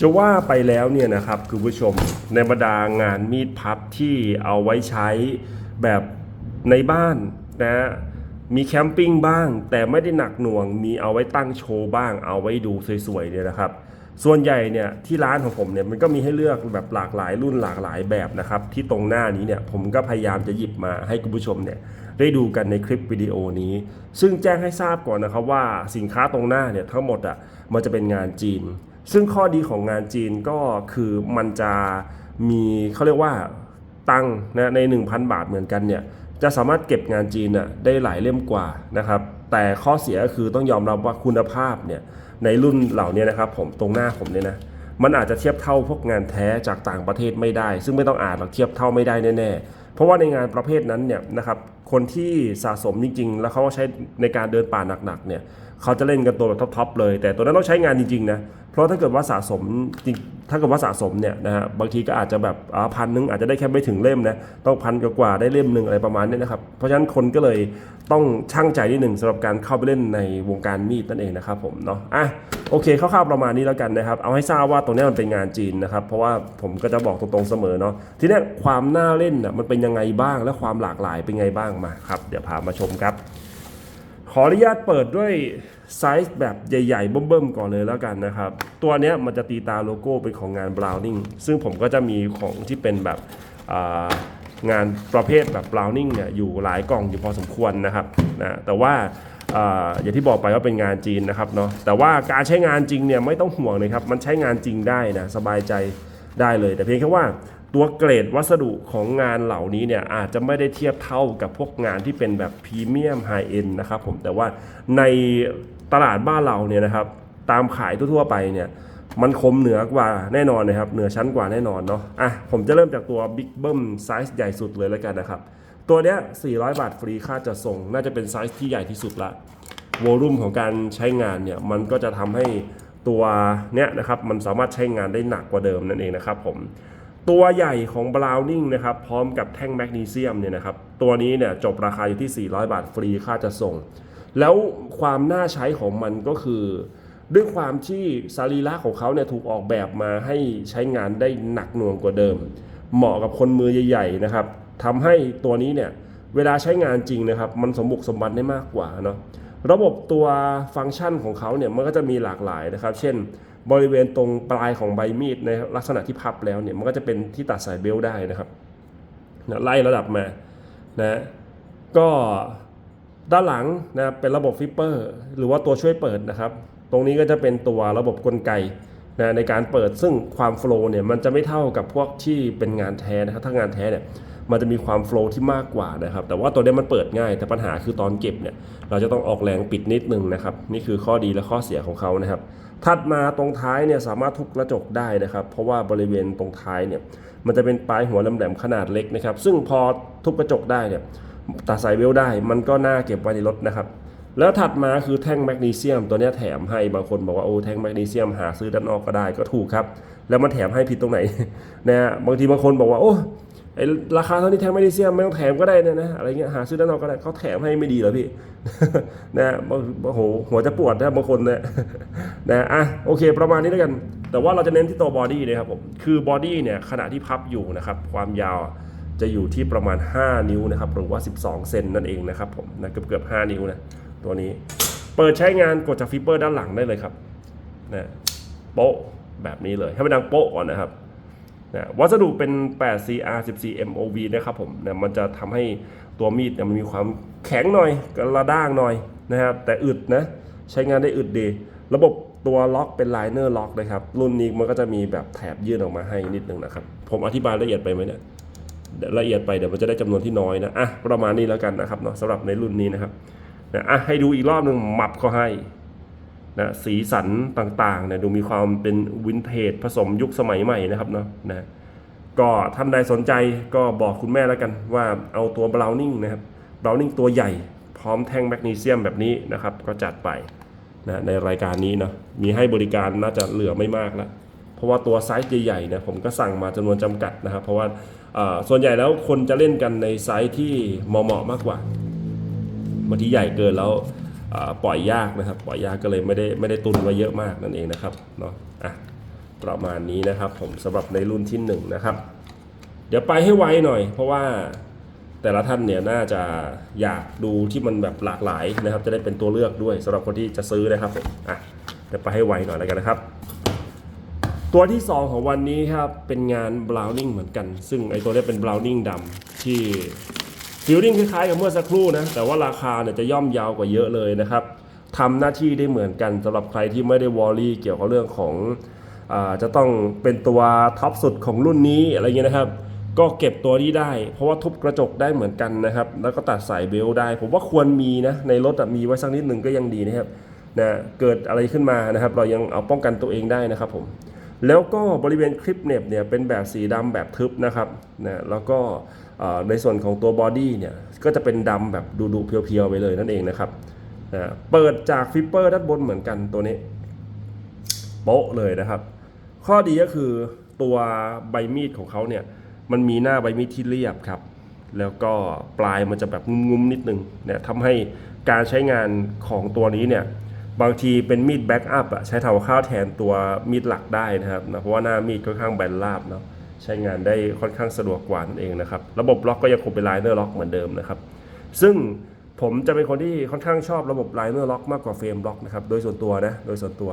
จะว่าไปแล้วเนี่ยนะครับคุณผู้ชมในบรรดางานมีดพับที่เอาไว้ใช้แบบในบ้านนะมีแคมปิ้งบ้าง แต่ไม่ได้หนักหน่วง มีเอาไว้ตั้งโชว์บ้าง เอาไว้ดูสวยๆเนี่ยนะครับ ส่วนใหญ่เนี่ยที่ร้านของผมเนี่ยมันก็มีให้เลือกแบบหลากหลายรุ่นหลากหลายแบบนะครับ ที่ตรงหน้านี้เนี่ยผมก็พยายามจะหยิบมาให้คุณผู้ชมเนี่ยได้ดูกันในคลิปวิดีโอนี้ ซึ่งแจ้งให้ทราบก่อนนะครับว่าสินค้าตรงหน้าเนี่ยทั้งหมดอะมันจะเป็นงานจีน ซึ่งข้อดีของงานจีนก็คือมันจะมีเขาเรียกว่าตังนะใน 1,000 บาทเหมือนกันเนี่ยจะสามารถเก็บงานจีนน่ะได้หลายเล่มกว่านะครับแต่ข้อเสียก็คือต้องยอมรับว่าคุณภาพเนี่ยในรุ่นเหล่านี้นะครับผมตรงหน้าผมเนี่ยนะมันอาจจะเทียบเท่าพวกงานแท้จากต่างประเทศไม่ได้ ซึ่งไม่ต้องอ่านหรอกเทียบเท่าไม่ได้แน่ๆเพราะว่าในงานประเภทนั้นเนี่ยนะครับ คนที่สะสมจริง ๆ แล้วเขาใช้ในการเดินป่าหนักๆเนี่ยเขาจะเล่นกันตัวแบบท็อปๆเลย แต่ตัวนั้นต้องใช้งานจริงๆนะเพราะถ้าเกิดว่าสะสมจริงถ้าเกิดว่าสะสมเนี่ยนะฮะบางทีก็อาจจะแบบพันนึงอาจจะได้แค่ไม่ถึงเล่มนะต้องพันกว่าได้เล่มหนึ่งอะไรประมาณนี้นะครับเพราะฉะนั้นคนก็เลยต้องช่างใจนิดหนึ่งสำหรับการเข้าไปเล่นในวงการมีดนั่นเองนะครับผมเนาะอะโอเคคร่าวๆประมาณนี้แล้วกันนะครับเอาให้ทราบว่าตรงนี้มันเป็นงานจีนนะครับเพราะว่าผมก็จะบอกตรงๆเสมอเนาะทีนี้ความน่าเล่นน่ะมันเป็นยังไงบ้างและความหลากหลายเป็นไงบ้างมาครับ เดี๋ยวพามาชมครับ ขออนุญาตเปิดด้วยไซส์แบบใหญ่ๆเบิ่มๆก่อนเลยแล้วกันนะครับ ตัวนี้มันจะตีตาโลโก้เป็นของงาน Browning ซึ่งผมก็จะมีของที่เป็นแบบงานประเภทแบบ Browning เนี่ยอยู่หลายกล่องอยู่พอสมควรนะครับนะแต่ว่าอย่างที่บอกไปว่าเป็นงานจีนนะครับเนาะแต่ว่าการใช้งานจริงเนี่ยไม่ต้องห่วงเลยครับ มันใช้งานจริงได้นะสบายใจได้เลย แต่เพียงแค่ว่า ตัวเกรดวัสดุของงานเหล่านี้เนี่ยอาจจะไม่ได้เทียบเท่ากับพวกงานที่เป็นแบบพรีเมียมไฮเอ็นนะครับผมแต่ว่าในตลาดบ้านเราเนี่ยนะครับตามขายทั่วๆไปเนี่ยมันคมเหนือกว่าแน่นอนนะครับเหนือชั้นกว่าแน่นอนเนาะอะผมจะเริ่มจากตัว Big b u m ไซส์ใหญ่สุดเลยแล้วกันนะครับ ตัวเนี้ย 400 บาทฟรีค่าจัดส่ง น่าจะเป็นไซส์ที่ใหญ่ที่สุดละวอลุ่มของการใช้งานเนี่ยมันก็จะทำให้ตัวเนี้ยนะครับมันสามารถใช้งานได้หนักกว่าเดิมนั่นเองนะครับผม ตัวใหญ่ของ Browning นะครับพร้อมกับแท่งแมกนีเซียมเนี่ยนะครับตัวนี้เนี่ยจบราคาอยู่ที่ 400 บาทฟรีค่าจะส่ง แล้วความน่าใช้ของมันก็คือ ด้วยความที่สรีระของเขาเนี่ยถูกออกแบบมาให้ใช้งานได้หนักหน่วงกว่าเดิม เหมาะกับคนมือใหญ่ๆนะครับทำให้ตัวนี้เนี่ยเวลาใช้งานจริงนะครับมันสมบุกสมบันได้มากกว่าเนาะระบบตัวฟังก์ชันของเขาเนี่ยมันก็จะมีหลากหลายนะครับ เช่น บริเวณตรงปลายของใบมีดในลักษณะที่พับแล้วเนี่ยมันก็จะเป็นที่ตัดสายเบลต์ได้นะครับนะไล่ระดับมานะก็ด้านหลังนะเป็นระบบฟิปเปอร์ หรือว่าตัวช่วยเปิดนะครับ ตรงนี้ก็จะเป็นตัวระบบกลไกนะในการเปิดซึ่งความโฟล์เนี่ยมันจะไม่เท่ากับพวกที่เป็นงานแท้นะครับถ้างานแท้เนี่ยมันจะมีความโฟล์ที่มากกว่านะครับ แต่ว่าตัวนี้มันเปิดง่าย แต่ปัญหาคือตอนเก็บเนี่ยเราจะต้องออกแรงปิดนิดนึงนะครับ นี่คือข้อดีและข้อเสียของเขานะครับ ถัดมาตรงท้ายเนี่ยสามารถทุบกระจกได้นะครับ เพราะว่าบริเวณตรงท้ายเนี่ยมันจะเป็นปลายหัวแหลมๆขนาดเล็กนะครับ ซึ่งพอทุบกระจกได้เนี่ยตัดสายเวลได้ มันก็น่าเก็บไว้ในรถนะครับ แล้วถัดมาคือแท่งแมกนีเซียมตัวนี้แถมให้บางคนบอกว่าโอ้แท่งแมกนีเซียมหาซื้อด้านนอกก็ได้ก็ถูกครับ แล้วมันแถมให้ผิดตรงไหนนะฮะบางทีบางคนบอกว่าโอ้ ไอราคาเท่านี้แทงแมกนีเซียมไม่ต้องแถมก็ได้นะนะอะไรเงี้ยหาซื้อด้านนอกก็ได้เขาแถมให้ไม่ดีเหรอพี่ นะบาโอ้โหหัวจะปวดนะบางคนนะนะอะโอเค ประมาณนี้แล้วกัน แต่ว่าเราจะเน้นที่ตัวบอดี้นะครับผมคือบอดี้เนี่ยขณะที่พับอยู่นะครับ ความยาวจะอยู่ที่ประมาณ 5 นิ้วนะครับหรือว่า 12 เซนนั่นเองนะครับผมนะเกือบเกือบ5นิ้วนะตัวนี้ เปิดใช้งานกดจากฟิปเปอร์ด้านหลังได้เลยครับนะโป๊ะแบบนี้เลยให้มันดังโป๊ะก่อนนะครับ นะวัสดุเป็น 8CR 14 MOV นะครับผมนะมันจะทำให้ตัวมีดเนี่ยมันมีความแข็งหน่อยกระด้างหน่อยนะครับแต่อึดนะใช้งานได้อึดดี ระบบตัวล็อกเป็นไลเนอร์ล็อกนะครับ รุ่นนี้มันก็จะมีแบบแถบยื่นออกมาให้นิดนึงนะครับ ผมอธิบายละเอียดไปไหมเนี่ยละเอียดไปเดี๋ยวมันจะได้จำนวนที่น้อยนะอะประมาณนี้แล้วกันนะครับเนาะสำหรับในรุ่นนี้นะครับนะอะให้ดูอีกรอบหนึ่งหมับเขาให้ นะสีสันต่างๆเนี่ยดูมีความเป็นวินเทจผสมยุคสมัยใหม่นะครับเนาะนะก็ท่านใดสนใจก็บอกคุณแม่แล้วกันว่าเอาตัวบราวนิ่งนะครับบราวนิ่งตัวใหญ่พร้อมแท่งแมกนีเซียมแบบนี้นะครับ ก็จัดไปนะในรายการนี้เนาะมีให้บริการน่าจะเหลือไม่มากแล้วเพราะว่าตัวไซส์ใหญ่ๆเนี่ยผมก็สั่งมาจำนวนจำกัดนะครับ เพราะว่าส่วนใหญ่แล้วคนจะเล่นกันในไซส์ที่เหมาะๆมากกว่าบางทีใหญ่เกินแล้ว ปล่อยยากนะครับ ปล่อยยากก็เลยไม่ได้ไม่ได้ตุนไว้เยอะมากนั่นเองนะครับเนาะอะประมาณนี้นะครับ ผมสำหรับในรุ่นที่หนึ่งนะครับ เดี๋ยวไปให้ไวหน่อย เพราะว่าแต่ละท่านเนี่ยน่าจะอยากดูที่มันแบบหลากหลายนะครับ จะได้เป็นตัวเลือกด้วยสำหรับคนที่จะซื้อนะครับผมอะเดี๋ยวไปให้ไวหน่อยแล้วกันนะครับตัวที่ 2 ของวันนี้ครับ เป็นงาน Browning เหมือนกัน ซึ่งไอตัวนี้เป็น Browning ดำที่ ฟิลลิ่งคล้ายๆกับเมื่อสักครู่นะแต่ว่าราคาเนี่ยจะย่อมยาวกว่าเยอะเลยนะครับทำหน้าที่ได้เหมือนกันสำหรับใครที่ไม่ได้วอรี่เกี่ยวกับเรื่องของอจะต้องเป็นตัวท็อปสุดของรุ่นนี้อะไรเงี้ยนะครับ ก็เก็บตัวนี้ได้ เพราะว่าทุบกระจกได้เหมือนกันนะครับ แล้วก็ตัดสายเบลต์ได้ ผมว่าควรมีนะในรถมีไว้สักนิดหนึ่งก็ยังดีนะครับนะเกิดอะไรขึ้นมานะครับ เรายังเอาป้องกันตัวเองได้นะครับผมแล้วก็บริเวณคลิปเน็บเนี่ยเป็นแบบสีดำแบบทึบนะครับนะแล้วก็ ในส่วนของตัวบอดี้เนี่ยก็จะเป็นดำแบบดูๆเพียวๆไปเลยนั่นเองนะครับเปิดจากฟิปเปอร์ด้านบนเหมือนกันตัวนี้โป๊ะเลยนะครับ ข้อดีก็คือตัวใบมีดของเขาเนี่ยมันมีหน้าใบมีดที่เรียบครับ แล้วก็ปลายมันจะแบบงุ้มๆนิดนึงเนี่ยทำให้การใช้งานของตัวนี้เนี่ยบางทีเป็นมีดแบ็กอัพอะใช้ทำข้าวแทนตัวมีดหลักได้นะครับนะเพราะว่าหน้ามีดค่อนข้างแบนราบเนาะ ใช้งานได้ค่อนข้างสะดวกกว่านั่นเองนะครับ ระบบล็อกก็ยังคงเป็นไลเนอร์ล็อกเหมือนเดิมนะครับ ซึ่งผมจะเป็นคนที่ค่อนข้างชอบระบบไลเนอร์ล็อกมากกว่าเฟรมล็อกนะครับ โดยส่วนตัวนะ โดยส่วนตัว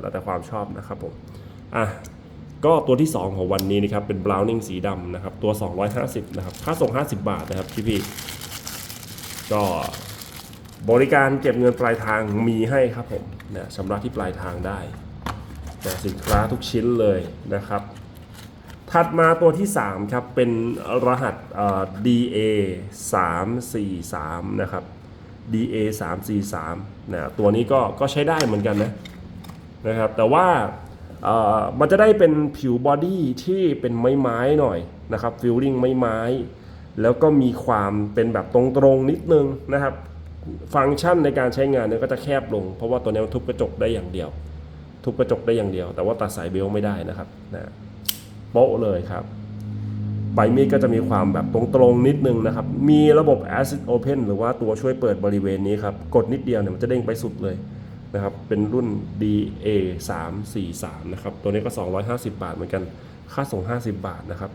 แล้วแต่ความชอบนะครับผม อะ ก็ตัวที่ 2 ของวันนี้นะครับ เป็น Browning สีดำนะครับ ตัว 250 นะครับ ค่าส่ง 50 บาทนะครับพี่พี่ ก็บริการเก็บเงินปลายทางมีให้ครับผมนะชำระที่ปลายทางได้แต่สินค้าทุกชิ้นเลยนะครับ ถัดมาตัวที่ 3 ครับ เป็นรหัส DA 343นะครับ DA 343นะตัวนี้ก็ก็ใช้ได้เหมือนกันนะนะครับ แต่ว่ามันจะได้เป็นผิวบอดี้ที่เป็นไม้ไม้ๆหน่อยนะครับฟิลลิ่งไม้ไม้ๆแล้วก็มีความเป็นแบบตรงๆนิดนึงนะครับ ฟังก์ชันในการใช้งานเนี่ยก็จะแคบลง เพราะว่าตัวนี้มันทุบกระจกได้อย่างเดียว ทุบกระจกได้อย่างเดียว แต่ว่าตัดสายเบลไม่ได้นะครับนะ โป๊ะเลยครับใบมีดก็จะมีความแบบตรงๆนิดนึงนะครับ มีระบบ Acid Open หรือว่าตัวช่วยเปิดบริเวณนี้ครับ กดนิดเดียวเนี่ยมันจะเด้งไปสุดเลยนะครับ เป็นรุ่น DA 3 4 3นะครับ ตัวนี้ก็ 250 บาทเหมือนกัน ค่าส่ง 50 บาทนะครับ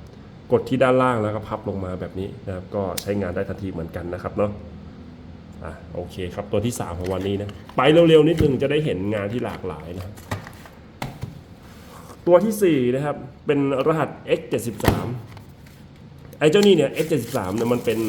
กดที่ด้านล่างแล้วก็พับลงมาแบบนี้นะครับ ก็ใช้งานได้ทันทีเหมือนกันนะครับเนาะ อะโอเคครับ ตัวที่ 3 ของวันนี้นะ ไปเร็วๆนิดนึงจะได้เห็นงานที่หลากหลายนะครับ ตัวทีสี่ 4 นะครับ เป็นรหัส X73 ไอ้เจ้านี่เนี่ย X73 เนี่ยมันเป็น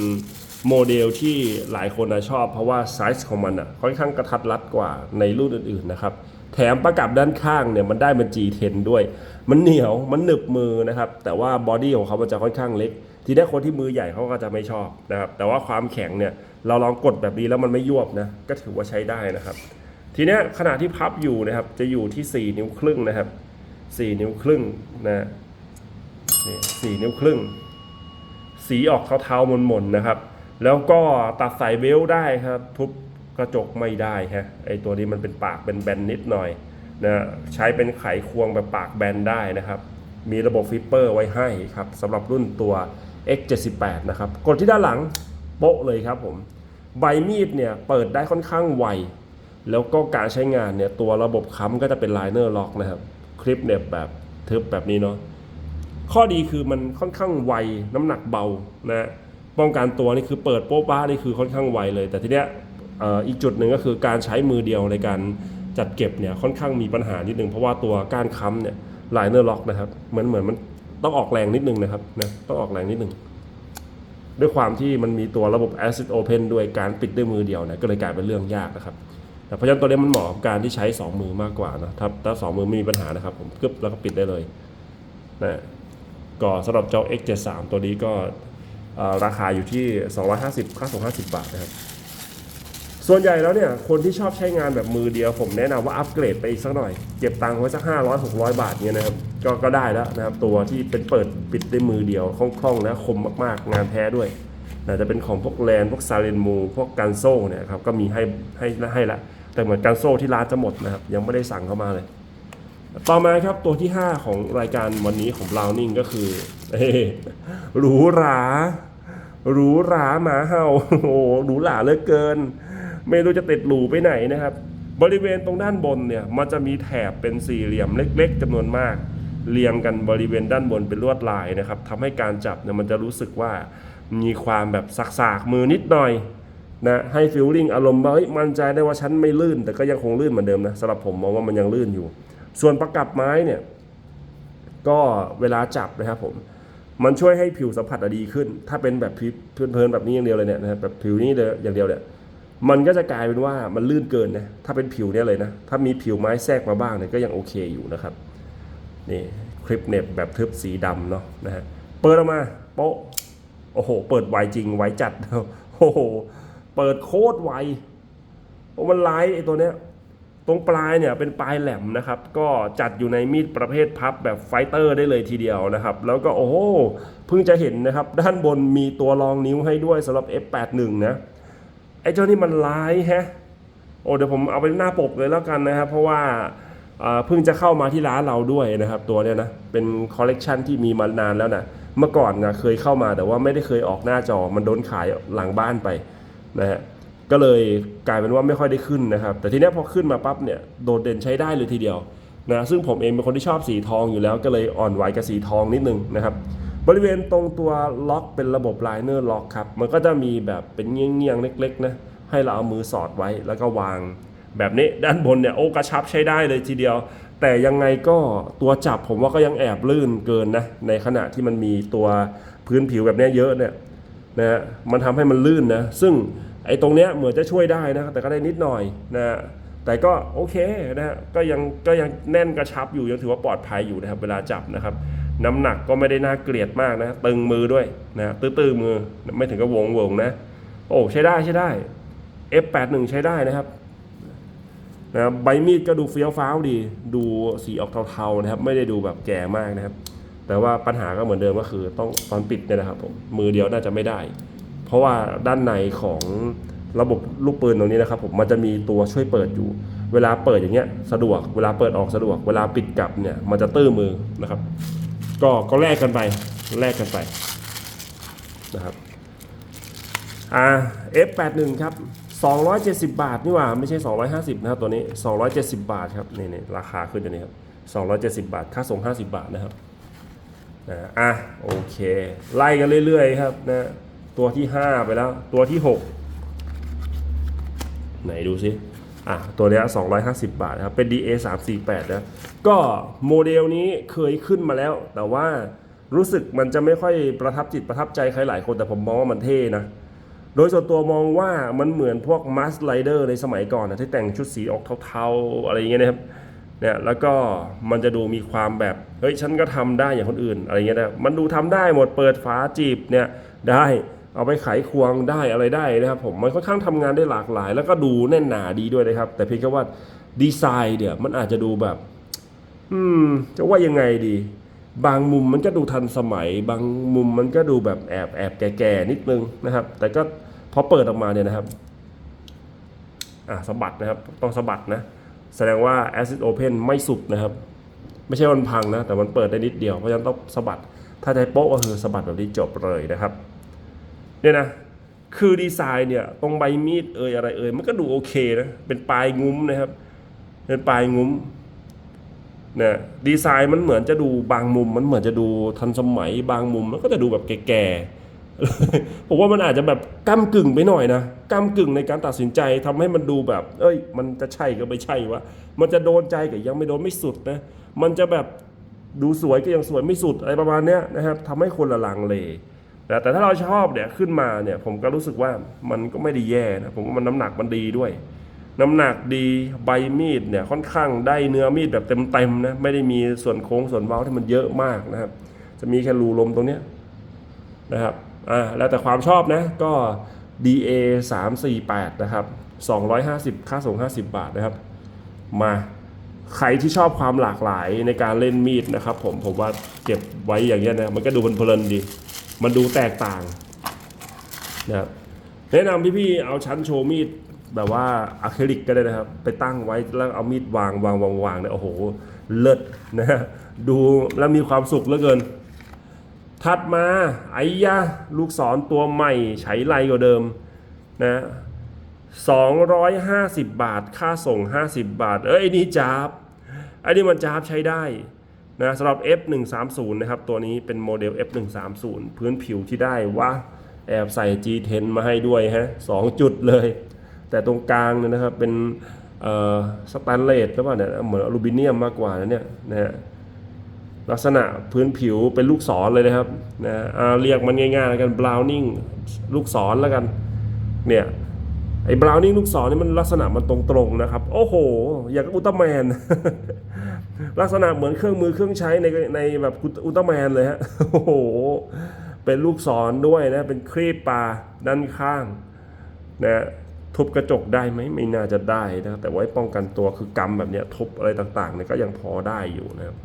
โมเดลที่หลายคนนะชอบ เพราะว่าไซส์ของมันอะค่อนข้างกระทัดรัดกว่าในรุ่นอื่นๆนะครับ แถมประกับด้านข้างเนี่ยมันได้เป็น G10 ด้วย มันเหนียวมันหนึบมือนะครับ แต่ว่าบอดี้ของเขามันจะค่อนข้างเล็ก ทีนี้คนที่มือใหญ่เขาก็จะไม่ชอบนะครับ แต่ว่าความแข็งเนี่ยเราลองกดแบบนี้แล้วมันไม่ยวบนะก็ถือว่าใช้ได้นะครับ ทีนี้ยขณะที่พับอยู่นะครับจะอยู่ที่ 4 นิ้วครึ่งนะครับ 4นิ้วครึ่งนะนี่สี่นิ้วครึ่ง สีออกเทาๆมนๆนะครับ แล้วก็ตัดสายเบลต์ได้ครับ ทุบกระจกไม่ได้ฮะไอตัวนี้มันเป็นปากเป็นแบนนิดหน่อยนะใช้เป็นไขควงแบบปากแบนได้นะครับ มีระบบฟิปเปอร์ไว้ให้ครับสำหรับรุ่นตัว X78 นะครับ กดที่ด้านหลังโป๊ะเลยครับผมใบมีดเนี่ยเปิดได้ค่อนข้างไว แล้วก็การใช้งานเนี่ยตัวระบบค้ำก็จะเป็นไลเนอร์ล็อกนะครับ คลิปเนี่ยแบบทึบแบบนี้เนาะข้อดีคือมันค่อนข้างไวน้ำหนักเบานะป้องกันตัวนี่คือเปิดโป๊ะป้านี่คือค่อนข้างไวเลย แต่ทีเนี้ยอ่ออีกจุดหนึ่งก็คือการใช้มือเดียวในการจัดเก็บเนี่ยค่อนข้างมีปัญหานิดนึงเพราะว่าตัวก้านค้ำเนี่ยไลเนอร์ล็อกนะครับเหมือนเหมือนมันต้องออกแรงนิดนึงนะครับนะต้องออกแรงนิดนึงด้วยความที่มันมีตัวระบบ Acid Open ด้วยการปิดด้วยมือเดียวนะก็เลยกลายเป็นเรื่องยากนะครับ แต่เพราะฉะนั้นตัวนี้มันเหมาะกับการที่ใช้สองมือมากกว่านะถ้าถ้าสองมือไม่มีปัญหานะครับ ผมกึบแล้วก็ปิดได้เลยนะก็สำหรับเจ้า X73 ตัวนี้ก็ราคาอยู่ที่ 250 ค่าส่ง 50 บาทนะครับ ส่วนใหญ่แล้วเนี่ย คนที่ชอบใช้งานแบบมือเดียว ผมแนะนำว่าอัปเกรดไปอีกสักหน่อย เก็บตังค์ไว้สัก 500 600 บาทเนี่ยนะครับ ก็ก็ได้แล้วนะครับ ตัวที่เป็นเปิดปิดด้วยมือเดียวคล่องๆนะคมมากๆ งานแท้ด้วยนะจะเป็นของพวกแลนพวกซาเลนมูพวกกันโซ่เนี่ยครับ ก็มีให้ให้ให้ละ แต่เหมือนกันโซ่ที่ร้านจะหมดนะครับ ยังไม่ได้สั่งเข้ามาเลย ต่อมาครับตัวที่ 5 ของรายการวันนี้ของ Browning ก็คือหรูหราหรูหราหมาเห่าโอ้โหหรูหราเหลือเกิน ไม่รู้จะติดหรูไปไหนนะครับ บริเวณตรงด้านบนเนี่ย มันจะมีแถบเป็นสี่เหลี่ยมเล็ก ๆจำนวนมาก เรียงกันบริเวณด้านบนเป็นลวดลายนะครับทำให้การจับเนี่ยมันจะรู้สึกว่ามีความแบบสักๆมือนิดหน่อย นะให้ฟิลลิ่งอารมณ์ว่าเฮ้ยมั่นใจได้ว่าฉันไม่ลื่น แต่ก็ยังคงลื่นเหมือนเดิมนะสำหรับผมมองว่ามันยังลื่นอยู่ ส่วนประกับไม้เนี่ยก็เวลาจับนะครับผมมันช่วยให้ผิวสัมผัสดีขึ้น ถ้าเป็นแบบเพลินๆแบบนี้อย่างเดียวเลยเนี่ยนะครับแบบผิวนี้เลยอย่างเดียวเนี่ยมันก็จะกลายเป็นว่ามันลื่นเกินนะถ้าเป็นผิวเนี่ยเลยนะถ้ามีผิวไม้แทรกมาบ้างเนี่ยก็ยังโอเคอยู่นะครับนี่คลิปเน็บแบบทึบสีดำเนาะนะฮะเปิดออกมาโป๊ะโอ้โห เปิดไวจริงไวจัดโอ้โห เปิดโคตรไวโอ้มันไลท์ไอ้ตัวเนี้ยตรงปลายเนี่ยเป็นปลายแหลมนะครับ ก็จัดอยู่ในมีดประเภทพับแบบไฟเตอร์ได้เลยทีเดียวนะครับ แล้วก็โอ้โหเพิ่งจะเห็นนะครับ ด้านบนมีตัวรองนิ้วให้ด้วยสำหรับ F81 นะไอ้เจ้านี่มันลายแฮะโอ้เดี๋ยวผมเอาไปหน้าปกเลยแล้วกันนะครับ เพราะว่าอ่าเพิ่งจะเข้ามาที่ร้านเราด้วยนะครับ ตัวเนี้ยนะเป็นคอลเลกชันที่มีมานานแล้วนะเมื่อก่อนนะเคยเข้ามาแต่ว่าไม่ได้เคยออกหน้าจอมันโดนขายหลังบ้านไป นะฮะก็เลยกลายเป็นว่าไม่ค่อยได้ขึ้นนะครับ แต่ทีนี้พอขึ้นมาปั๊บเนี่ยโดดเด่นใช้ได้เลยทีเดียวนะซึ่งผมเองเป็นคนที่ชอบสีทองอยู่แล้ว ก็เลยอ่อนไหวกับสีทองนิดนึงนะครับ บริเวณตรงตัวล็อกเป็นระบบไลเนอร์ล็อกครับ มันก็จะมีแบบเป็นเงี้ยงๆ เล็กๆนะให้เราเอามือสอดไว้แล้วก็วาง แบบนี้ด้านบนเนี่ยโอ้กระชับใช้ได้เลยทีเดียว แต่ยังไงก็ตัวจับผมว่าก็ยังแอบลื่นเกินนะในขณะที่มันมีตัวพื้นผิวแบบนี้เยอะเนี่ย นะมันทำให้มันลื่นนะ ซึ่งไอ้ตรงเนี้ยเหมือนจะช่วยได้นะแต่ก็ได้นิดหน่อยนะฮะแต่ก็โอเคนะฮะก็ยังก็ยังแน่นกระชับอยู่ยังถือว่าปลอดภัยอยู่นะครับเวลาจับนะครับ น้ำหนักก็ไม่ได้น่าเกลียดมากนะ ตึงมือด้วยนะตื้อๆมือไม่ถึงกับวงวงนะ โอ้ใช้ได้ใช้ได้ F81 ใช้ได้นะครับนะใบมีดก็ดูเฟี้ยวฟ้าวดี ดูสีออกเทาๆนะครับ ไม่ได้ดูแบบแก่มากนะครับ แต่ว่าปัญหาก็เหมือนเดิมก็คือต้องตอนปิดเนี่ยนะครับผมมือเดียวน่าจะไม่ได้ เพราะว่าด้านในของระบบลูกปืนตรงนี้นะครับผมมันจะมีตัวช่วยเปิดอยู่ เวลาเปิดอย่างเงี้ยสะดวก เวลาเปิดออกสะดวก เวลาปิดกลับเนี่ยมันจะตื้อมือนะครับ ก็ก็แลกกันไปแลกกันไปนะครับอ่า F81 ครับ270 บาทนี่หว่าไม่ใช่ 250 นะครับตัวนี้ 270 บาทครับนี่นี่ราคาขึ้นอย่างนี้ครับ 270 บาท ค่าส่ง 50 บาทนะครับ นะอะโอเค ไล่กันเรื่อยๆครับนะตัวที่ 5 ไปแล้ว ตัวที่ 6 ไหนดูซิอะตัวเนี้ย250 บาทครับเป็น DA 348นะก็โมเดลนี้เคยขึ้นมาแล้ว แต่ว่ารู้สึกมันจะไม่ค่อยประทับจิตประทับใจใครหลายคนแต่ผมมองว่ามันเท่นะโดยส่วนตัวมองว่ามันเหมือนพวกมัสไลเดอร์ในสมัยก่อนนะที่แต่งชุดสีออกเทาๆ อะไรอย่างเงี้ยนะครับ เนี่ยแล้วก็มันจะดูมีความแบบเฮ้ยฉันก็ทำได้อย่างคนอื่นอะไรเงี้ยนะมันดูทำได้หมดเปิดฝาจีบเนี่ยได้เอาไปไขควงได้อะไรได้นะครับผมมันค่อนข้างทำงานได้หลากหลาย แล้วก็ดูแน่นหนาดีด้วยนะครับ แต่เพียงแค่ว่าดีไซน์เนี่ยมันอาจจะดูแบบ อืม จะว่ายังไงดี บางมุมมันก็ดูทันสมัย บางมุมมันก็ดูแบบแอบแอบแก่ๆนิดนึงนะครับ แต่ก็พอเปิดออกมาเนี่ยนะครับ อะสะบัดนะครับ ต้องสะบัดนะ แสดงว่า Acid Open ไม่สุดนะครับ ไม่ใช่มันพังนะ แต่มันเปิดได้นิดเดียว เพราะฉะนั้นต้องสะบัด ถ้าใจโป๊ะก็คือสะบัดแบบนี้จบเลยนะครับ เนี่ยนะ คือดีไซน์เนี่ย ตรงใบมีดเอ่ยอะไรเอ่ยมันก็ดูโอเคนะ เป็นปลายงุ้มนะครับ เป็นปลายงุ้มนี่ยดีไซน์มันเหมือนจะดูบางมุม มันเหมือนจะดูทันสมัยบางมุม มันก็จะดูแบบแก่ๆ ผมว่ามันอาจจะแบบก้ากึ่งไปหน่อยนะก้ากึ่งในการตัดสินใจทำให้มันดูแบบ เอ้ย มันจะใช่ก็ไม่ใช่วะมันจะโดนใจกับยังไม่โดนไม่สุดนะมันจะแบบดูสวยก็ยังสวยไม่สุดอะไรประมาณเนี้ยนะครับทำให้คนละลังเลแต่แต่ถ้าเราชอบเนี่ยขึ้นมาเนี่ยผมก็รู้สึกว่ามันก็ไม่ได้แย่นะผมว่ามันน้ำหนักมันดีด้วย น้ำหนักดีใบมีดเนี่ยค่อนข้างได้เนื้อมีดแบบเต็มๆนะไม่ได้มีส่วนโค้งส่วนเว้าที่มันเยอะมากนะครับ จะมีแค่รูลมตรงเนี้ยนะครับ อ่าแล้วแต่ความชอบนะก็ DA 348นะครับ250 ค่าส่ง 50 บาทนะครับ มาใครที่ชอบความหลากหลายในการเล่นมีดนะครับ ผมผมว่าเก็บไว้อย่างเงี้ยนะมันก็ดูเพลินๆดี มันดูแตกต่างนะครับแนะนำพี่ๆเอาชั้นโชว์มีดแบบว่าอะคริลิกก็ได้นะครับ ไปตั้งไว้แล้วเอามีดวางวางวางวางเนี่ยโอ้โหเลิศนะฮะดูแล้วมีความสุขเหลือเกิน ถัดมาไอ้ยะลูกศรตัวใหม่ใช้ไรกว่าเดิมนะ250 บาท ค่าส่ง 50 บาท เอ้ยไอ้นี่จาบไอ้นี่มันจาบใช้ได้นะสำหรับ F130 นะครับ ตัวนี้เป็นโมเดล F130 พื้นผิวที่ได้ว่าแอบใส่ G10 มาให้ด้วยฮะสองจุดเลย แต่ตรงกลางเนี่ยนะครับเป็นสแตนเลสหรือเปล่าเนี่ยเหมือนอลูมิเนียมมากกว่านะเนี่ยนะฮะ ลักษณะพื้นผิวเป็นลูกศรเลยนะครับนะอ่าเรียกมันง่ายๆแล้วกัน browning ลูกศรแล้วกันเนี่ยไอ้ browning ลูกศรนี่มันลักษณะมันตรงๆนะครับ โอ้โห อย่างกับอุลตร้าแมน ลักษณะเหมือนเครื่องมือเครื่องใช้ในในแบบอุลตร้าแมนเลยฮะโอ้โห เป็นลูกศรด้วยนะ เป็นครีบปลาด้านข้างนะทุบกระจกได้ไหมไม่น่าจะได้นะแต่ไว้ป้องกันตัวคือกำแบบเนี้ยทุบอะไรต่างๆเนี่ยก็ยังพอได้อยู่นะครับ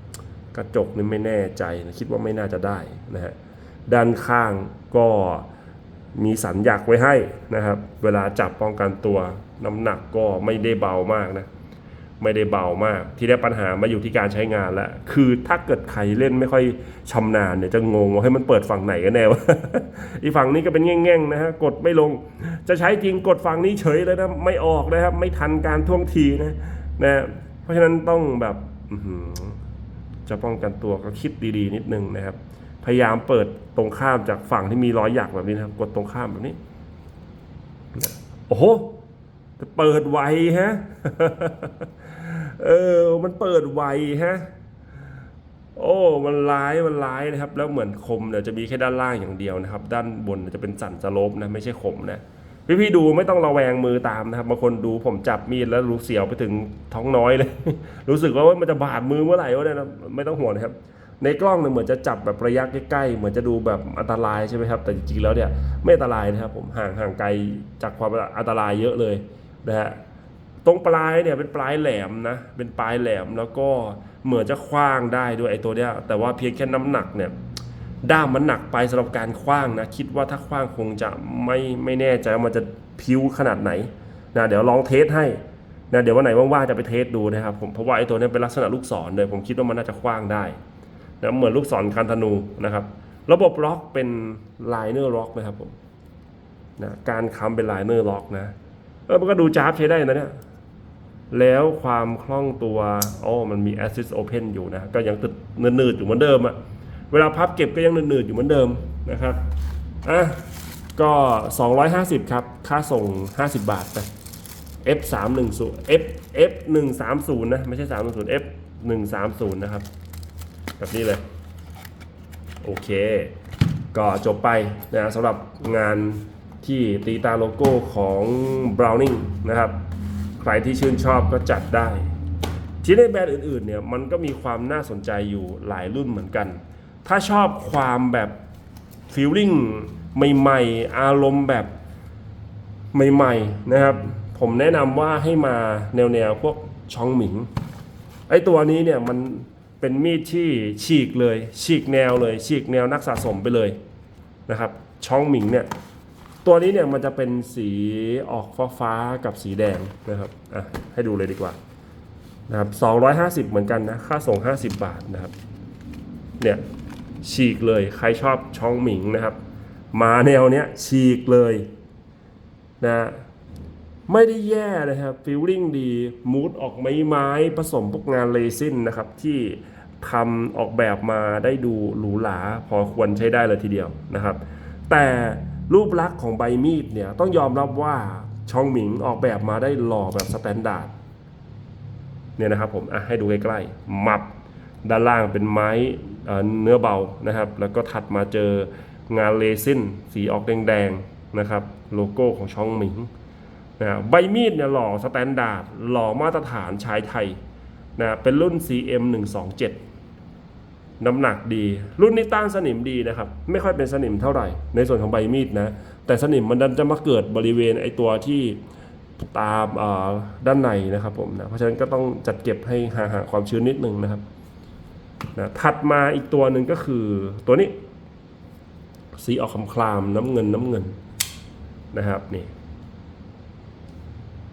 กระจกนี่ไม่แน่ใจนะคิดว่าไม่น่าจะได้นะฮะด้านข้างก็มีสัญยักไว้ให้นะครับ เวลาจับป้องกันตัวน้ำหนักก็ไม่ได้เบามากนะไม่ได้เบามาก ที่ได้ปัญหามาอยู่ที่การใช้งานแล้วคือถ้าเกิดใครเล่นไม่ค่อยชำนาญเนี่ยจะงงว่าให้มันเปิดฝั่งไหนกันแน่วะอีฝั่งนี้ก็เป็นแง่งๆนะฮะกดไม่ลง จะใช้จริงกดฝั่งนี้เฉยเลยนะไม่ออกนะครับ ไม่ทันการท่วงทีนะนะเพราะฉะนั้นต้องแบบ จะป้องกันตัวก็คิดดีๆ นิดนึงนะครับ พยายามเปิดตรงข้ามจากฝั่งที่มีร้อยหยักแบบนี้นะครับ กดตรงข้ามแบบนี้ โอ้โหเปิดไวฮะ เออ มันเปิดไวฮะ โอ้ มันร้าย มันร้ายนะครับ แล้วเหมือนคมเนี่ยจะมีแค่ด้านล่างอย่างเดียวนะครับ ด้านบนจะเป็นสันสโลปนะ ไม่ใช่คมนะ พี่ๆดูไม่ต้องระแวงมือตามนะครับบางคนดูผมจับมีดแล้วรู้เสียวไปถึงท้องน้อยเลย รู้สึกว่ามันจะบาดมือเมื่อไหร่วะเนี่ยนะไม่ต้องห่วงนะครับ ในกล้องเนี่ยเหมือนจะจับแบบระยะใกล้ๆเหมือนจะดูแบบอันตรายใช่ไหมครับ แต่จริงๆแล้วเนี่ยไม่อันตรายนะครับ ผมห่างห่างไกลจากความอันตรายเยอะเลยนะฮะตรงปลายเนี่ยเป็นปลายแหลมนะเป็นปลายแหลมแล้วก็เหมือนจะคว้างได้ด้วยไอ้ตัวเนี้ยแต่ว่าเพียงแค่น้ำหนักเนี่ย ด้ามมันหนักไปสำหรับการคว้างนะคิดว่าถ้าคว้างคงจะไม่ไม่แน่ใจว่ามันจะพิ้วขนาดไหนนะเดี๋ยวลองเทสให้นะเดี๋ยววันไหนว่างๆจะไปเทสดูนะครับผมเพราะว่าไอ้ตัวนี้เป็นลักษณะลูกศรเลยผมคิดว่ามันน่าจะคว้างได้นะเหมือนลูกศรคันธนูนะครับ ระบบล็อกเป็นไลเนอร์ล็อกนะครับผมนะการค้ำเป็นไลเนอร์ล็อกนะเออมันก็ดูจ้าบใช้ได้นะเนี่ยแล้วความคล่องตัวอ๋อมันมี Assist Open อยู่นะก็ยังตึดเนืดๆอยู่เหมือนเดิมอะ วลาพับเก็บก็ยังเนืดๆอยู่เหมือนเดิมนะครับ อะ ก็ 250 ครับ ค่าส่ง 50 บาทไป F 3 1 0 F F 1 3 0นะ ไม่ใช่ 3 0 F 1 3 0นะครับ แบบนี้เลย โอเค ก็จบไปนะสำหรับงานที่ตีตาโลโก้ของ Browning นะครับ ใครที่ชื่นชอบก็จัดได้ ที่ในแบรนด์อื่นๆเนี่ย มันก็มีความน่าสนใจอยู่หลายรุ่นเหมือนกัน ถ้าชอบความแบบฟีลลิ่งใหม่ๆ อารมณ์แบบใหม่ๆนะครับ ผมแนะนำว่าให้มาแนวๆ พวกชองหมิง ไอตัวนี้เนี่ยมันเป็นมีดที่ฉีกเลย ฉีกแนวเลย ฉีกแนวนักสะสมไปเลยนะครับชองหมิงเนี่ยตัวนี้เนี่ยมันจะเป็นสีออกฟ้าฟ้าๆกับสีแดงนะครับอะให้ดูเลยดีกว่านะครับ250 เหมือนกันนะ ค่าส่ง 50 บาทนะครับ เนี่ย ฉีกเลยใครชอบช่องหมิงนะครับมาแนวเนี้ยฉีกเลยนะไม่ได้แย่นะครับฟิลลิ่งดีมูดออกไม้ไม้ผสมพวกงานเลซินนะครับที่ทำออกแบบมาได้ดูหรูหราพอควรใช้ได้เลยทีเดียวนะครับ แต่รูปลักษณ์ของใบมีดเนี่ยต้องยอมรับว่าชองหมิงออกแบบมาได้หล่อแบบสแตนดาร์ดเนี่ยนะครับผมอะให้ดูใกล้ๆมับด้านล่างเป็นไม้ เนื้อเบานะครับ แล้วก็ถัดมาเจองานเลซินสีออกแดงๆนะครับ โลโก้ของช่องหมิงนะใบมีดเนี่ยหล่อสแตนดาร์ดหล่อมาตรฐานชายไทยนะเป็นรุ่น CM 127น้ำหนักดี รุ่นนี้ต้านสนิมดีนะครับ ไม่ค่อยเป็นสนิมเท่าไหร่ ในส่วนของใบมีดนะ แต่สนิมมันดันจะมาเกิดบริเวณไอตัวที่ตามด้านในนะครับผมนะ เพราะฉะนั้นก็ต้องจัดเก็บให้ห่างๆความชื้นนิดนึงนะครับ นะถัดมาอีกตัวหนึ่งก็คือตัวนี้ สีออกคำคลามน้ำเงินน้ำเงินนะครับนี่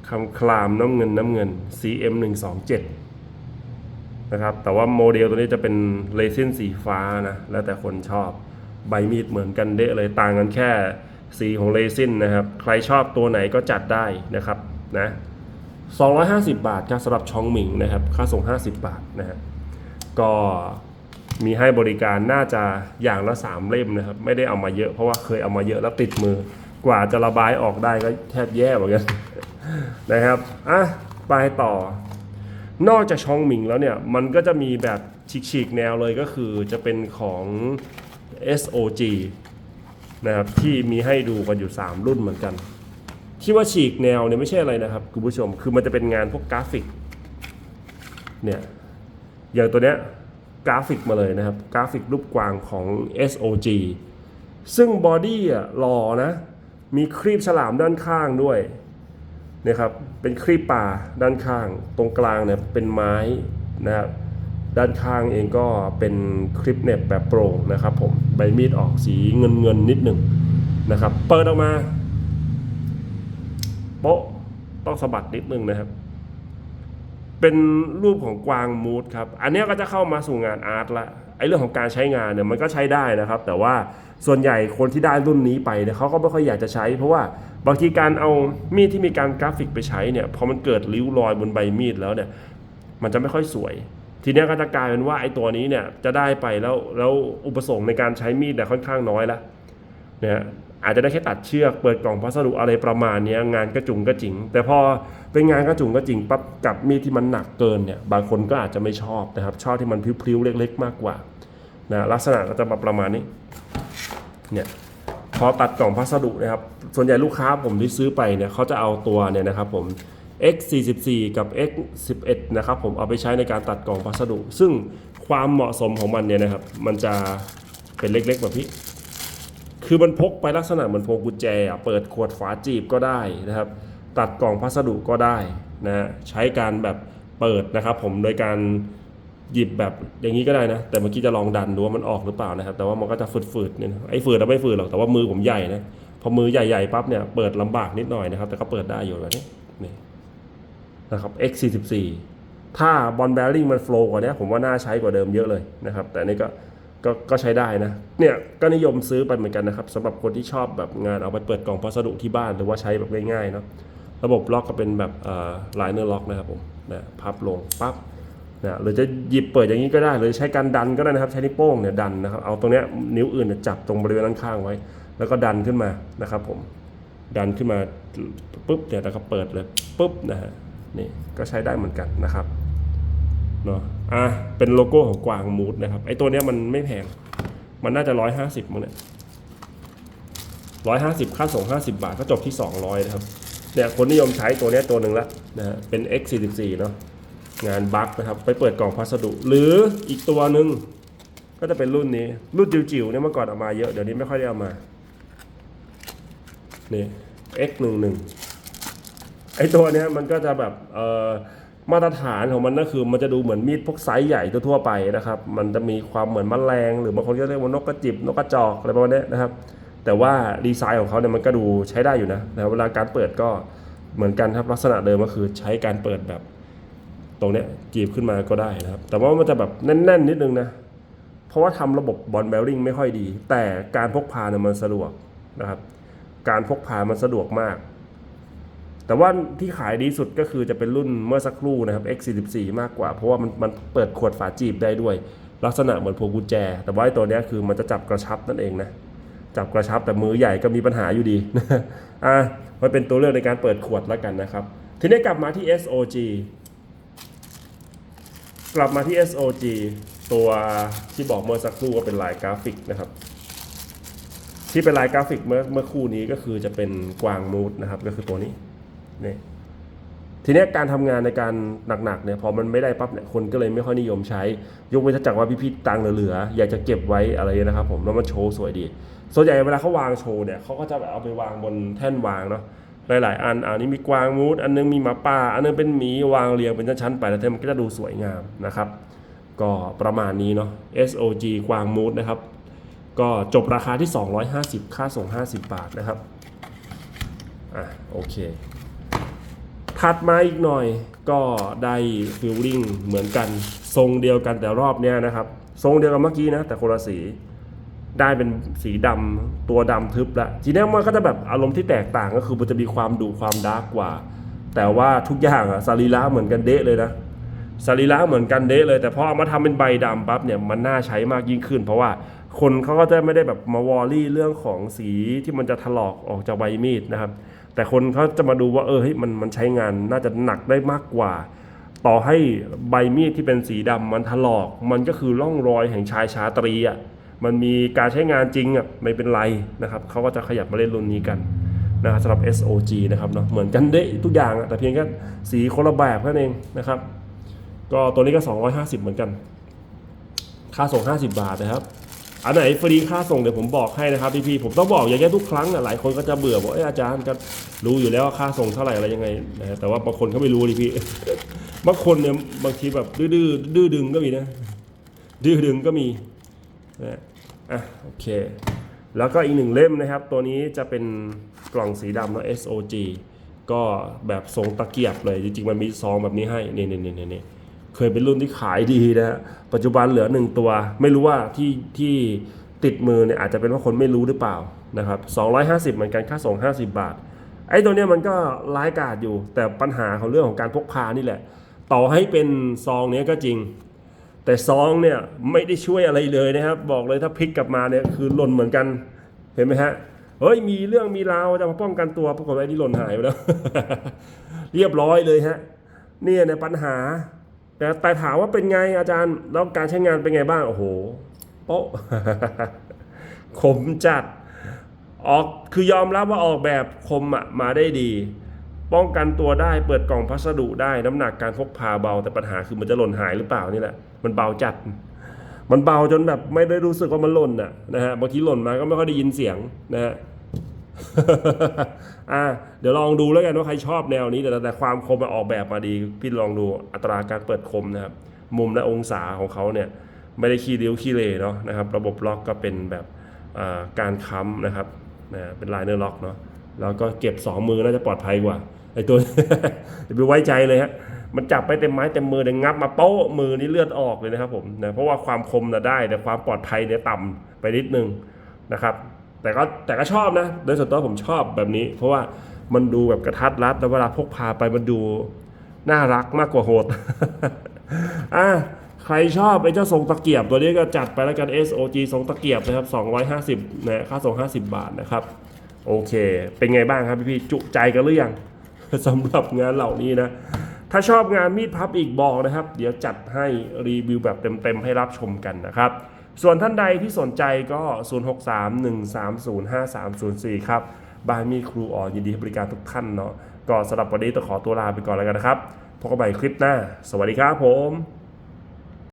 คำคลามน้ำเงินน้ำเงิน CM 127นะครับแต่ว่าโมเดลตัวนี้จะเป็นเรซินสีฟ้านะแล้วแต่คนชอบใบมีดเหมือนกันเดะเลยต่างกันแค่สีของเรซินนะครับ ใครชอบตัวไหนก็จัดได้นะครับนะ250 บาทครับสำหรับชองหมิงนะครับ ค่าส่ง 50 บาทนะฮะ ก็มีให้บริการน่าจะอย่างละสามเล่มนะครับ ไม่ได้เอามาเยอะเพราะว่าเคยเอามาเยอะแล้วติดมือ กว่าจะระบายออกได้ก็แทบแย่เหมือนกันนะครับอะไปต่อนอกจากชองหมิงแล้วเนี่ย มันก็จะมีแบบฉีกๆแนวเลยก็คือจะเป็นของ SOG นะครับที่มีให้ดูกันอยู่ 3 รุ่นเหมือนกัน ที่ว่าฉีกแนวเนี่ยไม่ใช่อะไรนะครับคุณผู้ชม คือมันจะเป็นงานพวกกราฟิกเนี่ย อย่างตัวเนี้ยกราฟิกมาเลยนะครับ กราฟิกรูปกวางของ SOG ซึ่งบอดี้อะหล่อนะ มีครีบฉลามด้านข้างด้วยนะครับ เป็นครีบป่าด้านข้าง ตรงกลางเนี่ยเป็นไม้นะครับ ด้านข้างเองก็เป็นคลิปเน็บแบบโปร่งนะครับผม ใบมีดออกสีเงินเงินนิดหนึ่งนะครับ เปิดออกมาโป๊ะต้องสะบัดนิดนึงนะครับ เป็นรูปของกวางมูดครับ อันนี้ก็จะเข้ามาสู่งานอาร์ตละไอ้เรื่องของการใช้งานเนี่ยมันก็ใช้ได้นะครับ แต่ว่าส่วนใหญ่คนที่ได้รุ่นนี้ไปเนี่ยเขาก็ไม่ค่อยอยากจะใช้ เพราะว่าบางทีการเอามีดที่มีการกราฟิกไปใช้เนี่ยพอมันเกิดริ้วรอยบนใบมีดแล้วเนี่ยมันจะไม่ค่อยสวย ทีนี้ก็จะกลายเป็นว่าไอ้ตัวนี้เนี่ยจะได้ไปแล้วแล้วอุปสงค์ในการใช้มีดเนี่ยค่อนข้างน้อยละเนี่ย อาจจะได้แค่ตัดเชือกเปิดกล่องพัสดุอะไรประมาณนี้งานกระจุงกระจิง แต่พอเป็นงานกระจุงกระจิงปั๊บกับมีดที่มันหนักเกินเนี่ยบางคนก็อาจจะไม่ชอบนะครับ ชอบที่มันพลิ้วๆเล็ก ๆ มากกว่านะลักษณะก็จะมาประมาณนี้เนี่ยพอตัดกล่องพัสดุนะครับส่วนใหญ่ลูกค้าผมที่ซื้อไปเนี่ยเขาจะเอาตัวเนี่ยนะครับผม X44 กับ X11 นะครับผมเอาไปใช้ในการตัดกล่องพัสดุ ซึ่งความเหมาะสมของมันเนี่ยนะครับ มันจะเป็นเล็กๆแบบนี้ คือมันพกไปลักษณะเหมือนพวงกุญแจอะเปิดขวดฝาจีบก็ได้นะครับ ตัดกล่องพัสดุก็ได้นะฮะใช้การแบบเปิดนะครับ ผมโดยการหยิบแบบอย่างนี้ก็ได้นะ แต่เมื่อกี้จะลองดันดูว่ามันออกหรือเปล่านะครับ แต่ว่ามันก็จะฝืดๆเนี่ยไอ้ฝืดเราไม่ฝืดหรอกแต่ว่ามือผมใหญ่นะพอมือใหญ่ๆปั๊บเนี่ยเปิดลำบากนิดหน่อยนะครับ แต่ก็เปิดได้อยู่แบบนี้นี่นะครับ X44 ถ้าบอลแบริ่งมันโฟล์กว่านี้ผมว่าน่าใช้กว่าเดิมเยอะเลยนะครับ แต่นี่ก็ ก็ก็ใช้ได้นะ เนี่ยก็นิยมซื้อไปเหมือนกันนะครับสำหรับคนที่ชอบแบบงานเอาไปเปิดกล่องพัสดุที่บ้านหรือว่าใช้แบบง่ายๆเนาะระบบล็อกก็เป็นแบบไลเนอร์ล็อกนะครับผมนะพับลงปั๊บนะหรือจะหยิบเปิดอย่างนี้ก็ได้ หรือใช้การดันก็ได้นะครับ ใช้นิ้วโป้งเนี่ยดันนะครับเอาตรงเนี้ยนิ้วอื่นเนี่ยจับตรงบริเวณด้านข้างไว้ แล้วก็ดันขึ้นมานะครับผมดันขึ้นมาปุ๊บเนี่ยแล้วก็เปิดเลยปุ๊บนะฮะนี่ก็ใช้ได้เหมือนกันนะครับเนาะ อะเป็นโลโก้ของกวางมูดนะครับไอตัวเนี้ยมันไม่แพง มันน่าจะร้อยห้าสิบมั้งเนี่ยร้อยห้าสิบค่าส่งห้าสิบาทก็จบที่สองร้อยนะครับเนี่ยคนนิยมใช้ตัวเนี้ยตัวหนึ่งละนะฮะเป็น X44 เนาะงานบัคนะครับ ไปเปิดกล่องพัสดุ หรืออีกตัวหนึ่งก็จะเป็นรุ่นนี้ รุ่นจิ๋วๆเนี่ยเมื่อก่อนเอามาเยอะ เดี๋ยวนี้ไม่ค่อยได้เอามานี่ X11 ไอตัวเนี้ยมันก็จะแบบเอ่อ มาตรฐานของมันก็คือมันจะดูเหมือนมีดพวกไซส์ใหญ่ทั่วไปนะครับ มันจะมีความเหมือนแมลงหรือบางคนก็เรียกว่านกกระจิบนกกระจอกอะไรประมาณนี้นะครับ แต่ว่าดีไซน์ของเขาเนี่ยมันก็ดูใช้ได้อยู่นะแต่เวลาการเปิดก็เหมือนกันครับลักษณะเดิมก็คือใช้การเปิดแบบ ตรงเนี้ยจีบขึ้นมาก็ได้นะครับ แต่ว่ามันจะแบบแน่น ๆ นิดนึงนะเพราะว่าทำระบบบอลแบลริงไม่ค่อยดี แต่การพกพาเนี่ยมันสะดวกนะครับ การพกพามันสะดวกมาก แต่ว่าที่ขายดีสุดก็คือจะเป็นรุ่นเมื่อสักครู่นะครับ X44 มากกว่า เพราะว่ามันมันเปิดขวดฝาจีบได้ด้วย ลักษณะเหมือนพวงกุญแจ แต่ว่าไอ้ตัวนี้คือมันจะจับกระชับนั่นเองนะจับกระชับแต่มือใหญ่ก็มีปัญหาอยู่ดีอะมันเป็นตัวเลือกในการเปิดขวดแล้วกันนะครับ ทีนี้กลับมาที่ SOG กลับมาที่ SOG ตัวที่บอกเมื่อสักครู่ว่าเป็นลายกราฟิกนะครับ ที่เป็นลายกราฟิกเมื่อเมื่อคู่นี้ก็คือจะเป็นกวางมูดนะครับก็คือตัวนี้ นี่ทีนี้การทำงานในการหนักๆเนี่ยพอมันไม่ได้ปั๊บเนี่ยคนก็เลยไม่ค่อยนิยมใช้ ยกเว้นถ้าจากว่าพี่ๆตังเหลือๆอยากจะเก็บไว้อะไรนะครับผมแล้วมันโชว์สวยดี ส่วนใหญ่เวลาเขาวางโชว์เนี่ยเขาก็จะแบบเอาไปวางบนแท่นวางเนาะหลายๆ อันอันนี้มีกวางมูดอันนึงมีหมาป่า อันนึงเป็นหมีวางเรียงเป็นชั้นๆไปแล้วมันก็จะดูสวยงามนะครับ ก็ประมาณนี้เนาะ SOG กวางมูดนะครับ ก็จบราคาที่ 250 ค่าส่ง 50 บาทนะครับอะโอเค ถัดมาอีกหน่อยก็ได้ฟิลลิ่งเหมือนกัน ทรงเดียวกันแต่รอบเนี้ยนะครับ ทรงเดียวกับเมื่อกี้นะ แต่คนละสีได้เป็นสีดำตัวดำทึบละทีนี้มันก็จะแบบอารมณ์ที่แตกต่างก็คือมันจะมีความดุความดาร์กกว่า แต่ว่าทุกอย่างอะสรีระเหมือนกันเดะเลยนะสรีระเหมือนกันเดะเลย แต่พอเอามาทำเป็นใบดำปั๊บเนี่ยมันน่าใช้มากยิ่งขึ้น เพราะว่าคนเขาก็จะไม่ได้แบบมาวอรี่เรื่องของสีที่มันจะถลอกออกจากใบมีดนะครับ แต่คนเขาจะมาดูว่าเออเฮ้ยมันมันใช้งานน่าจะหนักได้มากกว่า ต่อให้ใบมีดที่เป็นสีดำมันถลอก มันก็คือร่องรอยแห่งชายชาตรีอะมันมีการใช้งานจริงอะไม่เป็นไรนะครับเขาก็จะขยับมาเล่นรุ่นนี้กันนะครับสำหรับ SOG นะครับเนาะเหมือนกันเด้ทุกอย่างอะแต่เพียงแค่สีคนละแบบแค่นั้นเองนะครับ ก็ตัวนี้ก็ 250 เหมือนกัน ค่าส่ง 50 บาทนะครับ อันไหนฟรีค่าส่งเดี๋ยวผมบอกให้นะครับพี่ๆผมต้องบอกอย่างแค่ทุกครั้งอะหลายคนก็จะเบื่อบอกเอ้ยอาจารย์ก็รู้อยู่แล้วว่าค่าส่งเท่าไหร่อะไรยังไงนะฮะแต่ว่าบางคนเขาไม่รู้ดิพี่บางคนเนี่ยบางทีแบบดื้อดื้อดึงก็มีนะดื้อดึงก็มีนะอะโอเค แล้วก็อีกหนึ่งเล่มนะครับ ตัวนี้จะเป็นกล่องสีดำเนอะ SOG ก็แบบทรงตะเกียบเลยจริงๆมันมีซองแบบนี้ให้นี่นี่นี่นี่ เคยเป็นรุ่นที่ขายดีนะฮะปัจจุบันเหลือหนึ่งตัว ไม่รู้ว่าที่ที่ติดมือเนี่ยอาจจะเป็นว่าะคนไม่รู้หรือเปล่านะครับ250 เหมือนกันค่าส่ง 50 บาท ไอ้ตัวเนี้ยมันก็ร้ายกาจอยู่ แต่ปัญหาของเรื่องของการพกพานี่แหละ ต่อให้เป็นซองเนี้ยก็จริง แต่ซองเนี่ยไม่ได้ช่วยอะไรเลยนะครับ บอกเลยถ้าพลิกกลับมาเนี่ยคือหล่นเหมือนกัน เห็นไหมฮะ เฮ้ยมีเรื่องมีราวจะมาป้องกันตัวปรากฏว่าไอ้นี่หล่นหายไปแล้ว เรียบร้อยเลยฮะ เนี่ยเนี่ยปัญหา แต่แต่ถามว่าเป็นไงอาจารย์แล้วการใช้งานเป็นไงบ้าง โอ้โหโป๊ะคมจัดออกคือยอมรับว่าออกแบบคมอะมาได้ดี ป้องกันตัวได้เปิดกล่องพัสดุได้น้ำหนักการพกพาเบาแต่ปัญหาคือมันจะหล่นหายหรือเปล่านี่แหละ มันเบาจัด มันเบาจนแบบไม่ได้รู้สึกว่ามันหล่นนะนะฮะบางทีหล่นมาก็ไม่ค่อยได้ยินเสียงนะฮะ อ่าเดี๋ยวลองดูแล้วกันว่าใครชอบแนวนี้แต่แต่ความคมมันออกแบบมาดี พี่ลองดูอัตราการเปิดคมนะครับ มุมและองศาของเขาเนี่ยไม่ได้ขี้ริ้วขี้เลเนาะนะครับ ระบบล็อกก็เป็นแบบการค้ำนะครับนะเป็นลายเนอร์ล็อกเนาะแล้วก็เก็บสองมือน่าจะปลอดภัยกว่าไอ้ตัวอย่าไปไว้ใจเลยฮะมันจับไปเต็มไม้เต็มมือเดี๋ยงับมาโป๊ะมือนี่เลือดออกเลยนะครับผมนะเพราะว่าความคมนะได้แต่ความปลอดภัยเนี่ยต่ำไปนิดนึงนะครับ แต่ก็แต่ก็ชอบนะ โดยส่วนตัวผมชอบแบบนี้ เพราะว่ามันดูแบบกระทัดรัดแล้วเวลาพกพาไปมันดูน่ารักมากกว่าโหดอะใครชอบไอ้เจ้าทรงตะเกียบ ตัวนี้ก็จัดไปแล้วกัน SOG ทรงตะเกียบนะครับ 250นะค่าส่ง50 บาทนะครับ โอเค เป็นไงบ้างครับพี่ๆจุใจกันหรือยังสำหรับงานเหล่านี้นะ ถ้าชอบงานมีดพับอีกบอกนะครับ เดี๋ยวจัดให้รีวิวแบบเต็มๆให้รับชมกันนะครับ ส่วนท่านใดที่สนใจก็ 0631305304 ครับบายมีครูออยินดีให้บริการทุกท่านเนาะก็สำหรับวันนี้ต้องขอตัวลาไปก่อนแล้วกันนะครับพบกันใหม่คลิปหน้า สวัสดีครับผม